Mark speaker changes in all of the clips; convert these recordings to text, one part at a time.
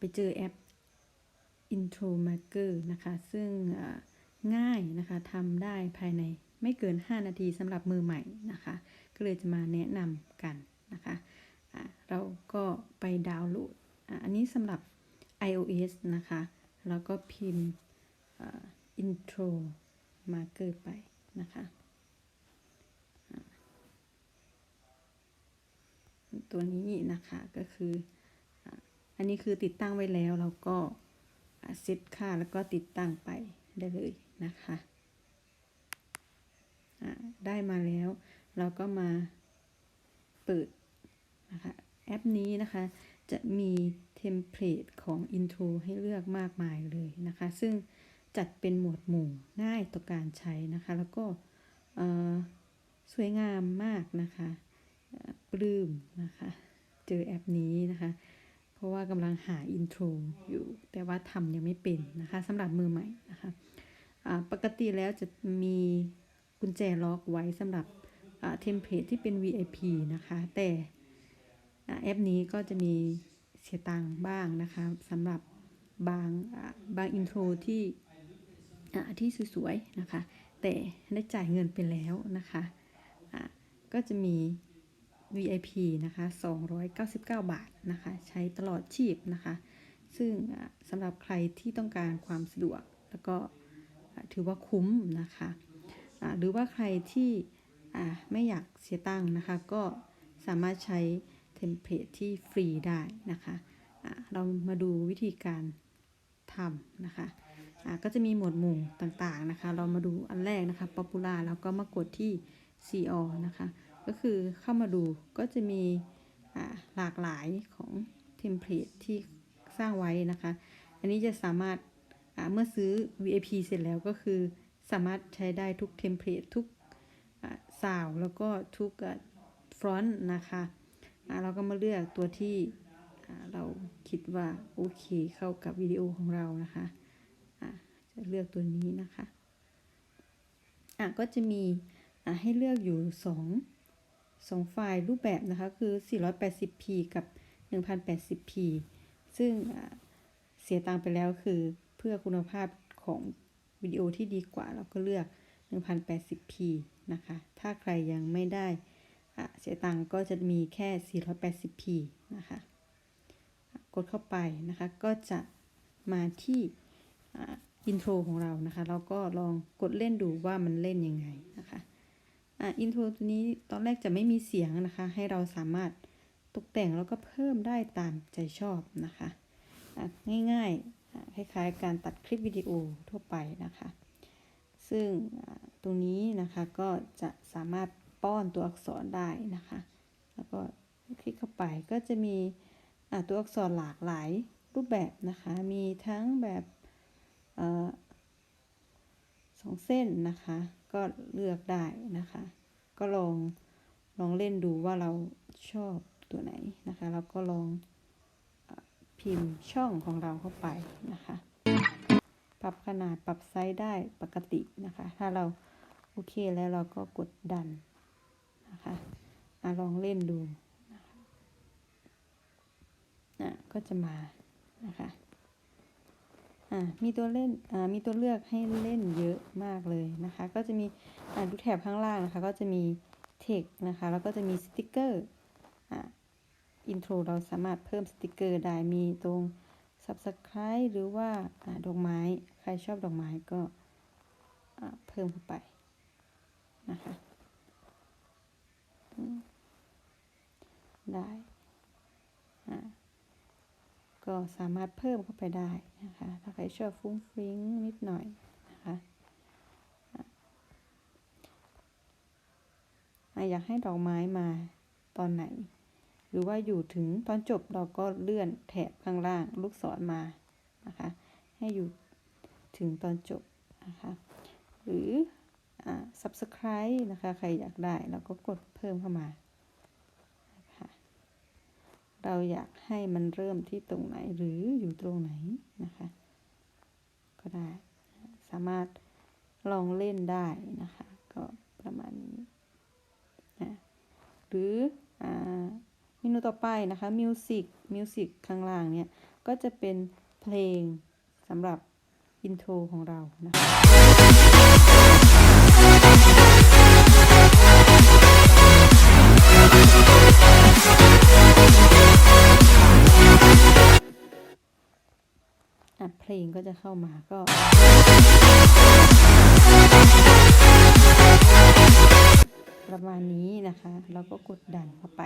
Speaker 1: ไปเจอแอป Intro Maker นะคะ ซึ่งง่ายนะคะทำได้ภายในไม่เกิน 5 นาทีสำหรับมือใหม่นะคะ ก็เลยจะมาแนะนำกันนะคะอ่าเราก็ไปดาวน์โหลดอ,อันนี้สำหรับ iOS นะคะ แล้วก็พิมพ์ Intro Marker ไปนะคะตัวนี้นะคะก็คือ อันนี้คือติดตั้งไว้แล้วเราก็เซตค่าแล้วก็ติดตั้งไปได้เลยนะคะได้มาแล้ว เราก็มาเปิดนะคะแอปนี้นะคะจะมีเทมเพลตของ Intro ให้เลือกมากมายเลยนะคะ ซึ่งจัดเป็นหมวดหมู่ง่ายต่อการใช้นะคะ แล้วก็สวยงามมากนะคะ ปลื้มนะคะ เจอแอปนี้นะคะ เพราะว่ากำลังหาอินโทรอยู่ แต่ว่าทำยังไม่เป็นนะคะสำหรับมือใหม่นะคะปกติแล้วจะมีกุญแจล็อกไว้สำหรับเทมเพลตที่เป็น VIP นะคะ แต่แอปนี้ก็จะมีเสียตังค์บ้างนะคะสำหรับบางบางอินโทรที่ที่สวยๆนะคะ แต่ได้จ่ายเงินไปแล้วนะคะ ก็จะมี VIP นะคะ 299 บาทนะคะ ใช้ตลอดชีพนะคะ ซึ่งสำหรับใครที่ต้องการความสะดวก แล้วก็ถือว่าคุ้มนะคะอ่าหรือว่าใครที่ไม่อยากเสียตังค์นะคะ ก็สามารถใช้เทมเพลตที่ฟรีได้นะคะอ่าเรามาดูวิธีการทำนะคะก็จะมีหมวดหมู่ต่างๆนะคะ เรามาดูอันแรกนะคะ Popular แล้วก็มากดที่ CO นะคะ ก็คือเข้ามาดูก็จะมีหลากหลายของเทมเพลตที่สร้างไว้นะคะ อันนี้จะสามารถเมื่อซื้อ VIP เสร็จแล้วก็คือสามารถใช้ได้ทุกเทมเพลตทุกสาวแล้วก็ทุกฟรอนต์นะคะเราก็มาเลือกตัวที่เราคิดว่าโอเคเข้ากับวิดีโอของเรานะคะอ่าจะเลือกตัวนี้นะคะะก็จะมีให้เลือกอยู่ส องสองไฟล์รูปแบบนะคะ คือ 480p กับ 1080p ซึ่งเสียตังไปแล้วคือเพื่อคุณภาพของวิดีโอที่ดีกว่าเราก็เลือก 1080p นะคะ ถ้าใครยังไม่ได้เสียตังก็จะมีแค่ 480p นะคะ กดเข้าไปนะคะ ก็จะมาที่อินโทรของเรานะคะ เราก็ลองกดเล่นดูว่ามันเล่นยังไงนะคะ อ่าอินโทรตัวนี้ตอนแรกจะไม่มีเสียงนะคะ ให้เราสามารถตกแต่งแล้วก็เพิ่มได้ตามใจชอบนะคะอะง่ายๆคล้ายๆ การตัดคลิปวิดีโอทั่วไปนะคะ ซึ่งตรงนี้นะคะก็จะสามารถป้อนตัวอักษรได้นะคะ แล้วก็คลิกเข้าไปก็จะมีอะตัวอักษรหลากหลายรูปแบบนะคะ มีทั้งแบบเอ่อสองเส้นนะคะ ก็เลือกได้นะคะ ก็ลองลองเล่นดูว่าเราชอบตัวไหนนะคะ แล้วก็ลองอพิมพ์ช่องของเราเข้าไปนะคะ ปรับขนาดปรับไซส์ได้ปกตินะคะ ถ้าเราโอเคแล้วเราก็กดดันนะคะอะลองเล่นดูนะคะอะก็จะมานะคะ มีตัวเล่นมีตัวเลือกให้เล่นเยอะมากเลยนะคะ ก็จะมีดูแถบข้างล่างนะคะ ก็จะมีเทคนะคะ แล้วก็จะมีสติกเกอร์อินโทรเราสามารถเพิ่มสติกเกอร์ได้มีตรง subscribe หรือว่าอดอกไม้ใครชอบดอกไม้ก็เพิ่มเข้าไปนะคะได้ สามารถเพิ่มเข้าไปได้นะคะ ถ้าใครชอบฟุ้งฟริ้งนิดหน่อยนะคะอยากให้ดอกไม้มาตอนไหน หรือว่าอยู่ถึงตอนจบเราก็เลื่อนแถบข้างล่างลูกศรมานะคะ ให้อยู่ถึงตอนจบนะคะ หรืออ่า subscribe นะคะ ใครอยากได้เราก็กดเพิ่มเข้ามา เราอยากให้มันเริ่มที่ตรงไหนหรืออยู่ตรงไหนนะคะ ก็ได้สามารถลองเล่นได้นะคะ ก็ประมาณนี้นะหรืออเมนูต่อไปนะคะมิวสิกมิวสิกข้างล่างเนี่ย ก็จะเป็นเพลงสำหรับอินโทรของเรานะคะ ลงก็จะเข้ามาก็ประมาณนี้นะคะแล้วก็กดดันเข้าไป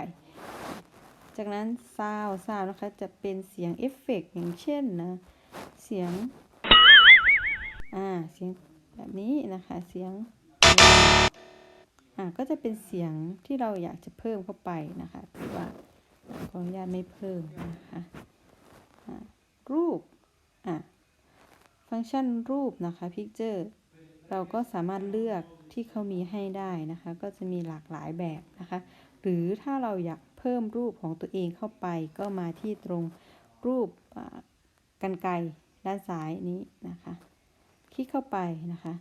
Speaker 1: จากนั้นซาวซาวนะคะจะเป็นเสียงเอฟเฟกต์อย่างเช่นนะ เสียง อ่า เสียงแบบนี้นะคะ เสียง อ่า ก็จะเป็นเสียงที่เราอยากจะเพิ่มเข้าไปนะคะหรือว่าขออนุญาตไม่เพิ่มนะคะรูป ฟังก์ชันรูปนะคะ Picture เราก็สามารถเลือกที่เขามีให้ได้นะคะ ก็จะมีหลากหลายแบบนะคะ หรือถ้าเราอยากเพิ่มรูปของตัวเองเข้าไป ก็มาที่ตรงรูปกันไกด้านซ้ายนี้นะคะ คลิกเข้าไปนะคะ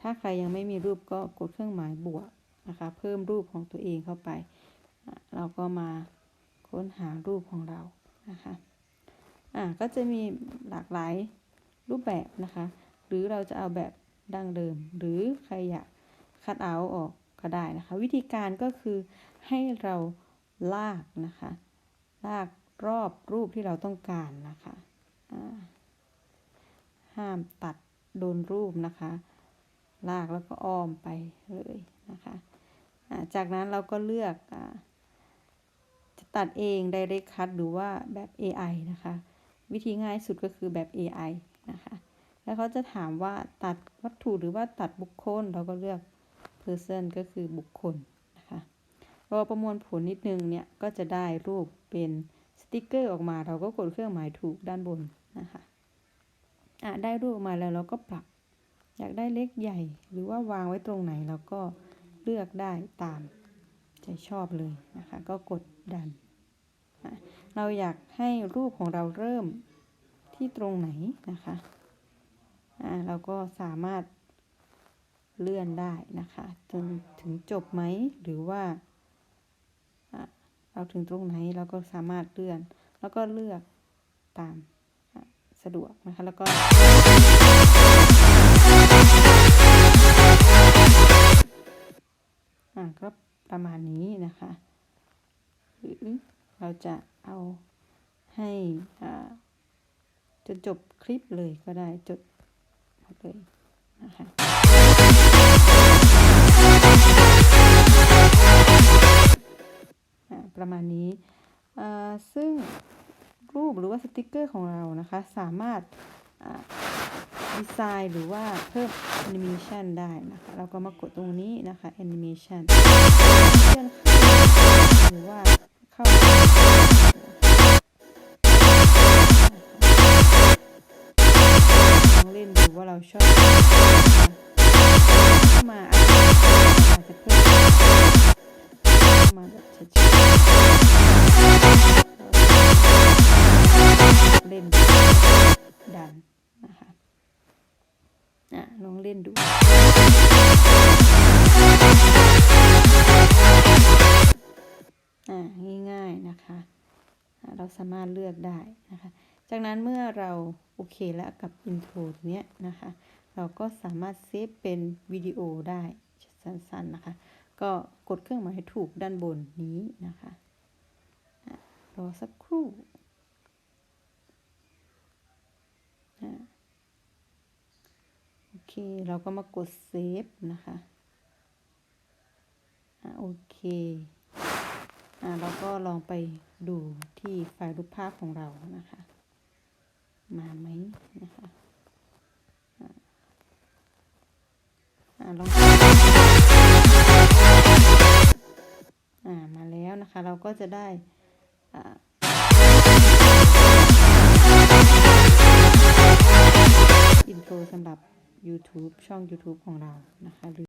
Speaker 1: ถ้าใครยังไม่มีรูปก็กดเครื่องหมายบวกนะคะ เพิ่มรูปของตัวเองเข้าไป เราก็มาค้นหารูปของเรานะคะ อ่า ก็จะมีหลากหลาย รูปแบบนะคะ หรือเราจะเอาแบบดั้งเดิม หรือใครอยากคัดเอาออกก็ได้นะคะ วิธีการก็คือให้เราลากนะคะ ลากรอบรูปที่เราต้องการนะคะห้ามตัดโดนรูปนะคะ ลากแล้วก็อ้อมไปเลยนะคะจากนั้นเราก็เลือกอจะตัดเอง Direct Cut หรือว่าแบบ AI นะคะ วิธีง่ายสุดก็คือแบบ AI นะคะแล้วเขาจะถามว่าตัดวัตถุหรือว่าตัดบุคคลเราก็เลือก person ก็คือบุคคลนะคะรอประมวลผลนิดนึงเนี่ยก็จะได้รูปเป็นสติกเกอร์ออกมาเราก็กดเครื่องหมายถูกด้านบนนะคะอะได้รูปออกมาแล้วเราก็ปรับ อยากได้เล็กใหญ่ หรือว่าวางไว้ตรงไหนเราก็เลือกได้ตามใจชอบเลยนะคะ ก็กดดัน เราอยากให้รูปของเราเริ่ม ที่ตรงไหนนะคะอ่าเราก็สามารถเลื่อนได้นะคะจนถึงจบไหมหรือว่าอะเราถึงตรงไหนเราก็สามารถเลื่อน แล้วก็เลือกตามอะสะดวกนะคะแล้วก็อ่าก็ประมาณนี้นะคะ หรือเราจะเอาให้อ่า จนจบคลิปเลยก็ได้จดเลยนะคะประมาณนี้อ่าซึ่งรูปหรือว่าสติกเกอร์ของเรานะคะ สามารถดีไซน์หรือว่าเพิ่มแอนิเมชันได้นะคะ เราก็มากดตรงนี้นะคะแอนิเมชันเลื่อนเข้าหรือว่าเข้า เล่นดูว่าเราชอบเข้ามาอาจจะเพิ่มมาแบบชัดๆเล่นดันนะคะอะลองเล่นดูอ่าง่ายๆนะคะ เราสามารถเลือกได้นะคะ จากนั้นเมื่อเราโอเคแล้วกับอินโทรตัวเนี้ยนะคะ เราก็สามารถเซฟเป็นวิดีโอได้สั้นๆนะคะ ก็กดเครื่องหมายถูกด้านบนนี้นะคะรอสักครู่โอเค เราก็มากดเซฟนะคะโอเคอ่าเราก็ลองไปดูที่ไฟล์รูปภาพของเรานะคะ มาไหมนะคะอ่าอ่าลองมาแล้วนะคะ เราก็จะได้อินโทรสำหรับ YouTube ช่อง YouTube ของเรานะคะ